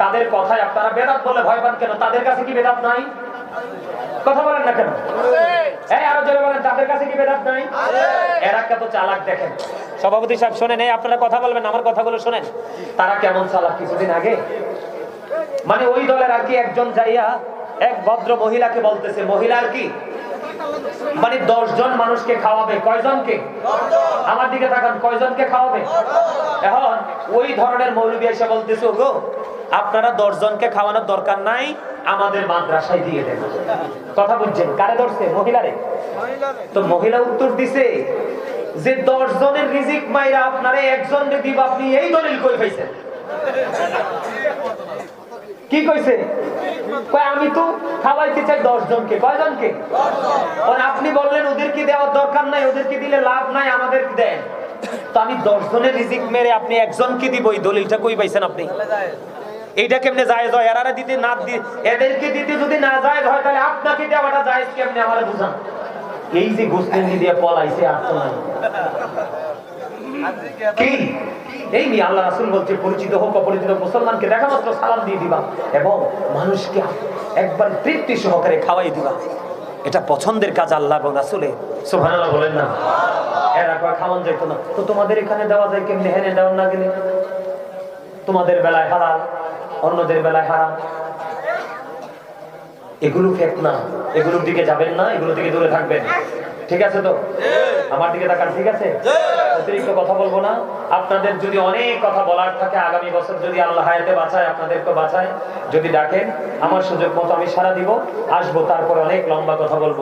তাদের কথায় আপনারা বেদাত বলে ভয় পান কেন? তাদের কাছে কি বেদাত নাই? কথা বলেন না কেন? আরও জোরে বলেন, তাদের কাছে কি বেদাত নাই? এরা কত চালাক দেখেন। সভাপতি সাহেব, শোনেন, এই আপনারা কথা বলবেন, আমার কথাগুলো শোনেন। তারা কেমন চালাক কিছুদিন আগে? মানে ওই দলের আর কি একজন যাইয়া এক ভদ্র মহিলাকে বলতেছে, মহিলা আর কি? মানে দশ জন মানুষকে খাওয়াবে, কয়জনকে? আমার দিকে তাকান, কয়জনকে খাওয়াবে? এখন ওই ধরনের মৌলবী এসে বলতেছে গো আপনারা দশ জনকে খাওয়ানোর দরকার নাই, আমাদের মাদ্রাসায় দিয়ে দেন। কথা বুঝছেন? কারে ধরছে? মহিলারে? তো মহিলা উত্তর দিছে যে দশ জনের রিজিক মাইরা আপনারা একজন দিব, আপনি এই দলিল কই পাইছেন? কি কইছে? আমি তো খাওয়াইতে চাই দশ জনকে কয় জনকে আর আপনি বললেন ওদেরকে দেওয়ার দরকার নাই ওদেরকে দিলে লাভ নাই, আমাদের দেন? তো আমি দশ জনের রিজিক মেরে আপনি একজনকে দিব, এই দলিলটা কই পাইছেন আপনি? এইটা কেমনে জায়েজ হয়? এরারা দিতে না এদেরকে দিতে যদি না জায়েজ হয়, তাহলে আপনাকে দেওয়াটা জায়েজ কেমনে? আমারে বুঝান। এই যে গোস্তেন্দি দিয়ে পলাইছে নাই। কি? এই নিয়ে আল্লাহ রাসূল বলছে, পরিচিত হোক, অপরিচিত মুসলমানকে দেখা মাত্র সালাম দিয়ে দিবা এবং মানুষকে একবার তৃপ্তি সহকারে খাওয়াই দিবা। এটা পছন্দের কাজ আল্লাহ এবং রাসূলে সুবহানাল্লাহ বলেন না। এরা খাওয়ান যেত না। তো তোমাদের এখানে দেওয়া যায় কেমনে? হেনে দেওয়া না গেলে? তোমাদের বেলায় হারাম অন্যদের বেলায় হারাম। এগুলো ফেক না। এগুলোর দিকে যাবেন না এগুলো থেকে দূরে থাকবেন। ঠিক আছে তো? আমার দিকে তাকান ঠিক আছে? অতিরিক্ত কথা বলব না। আপনাদের যদি অনেক কথা বলার থাকে আগামী বছর যদি আল্লাহ হায়াতে বাঁচায় আপনাদেরকে বাঁচায় যদি ডাকেন আমার সুযোগ মতো আমি সারা দিব। আসব তারপর অনেক লম্বা কথা বলব।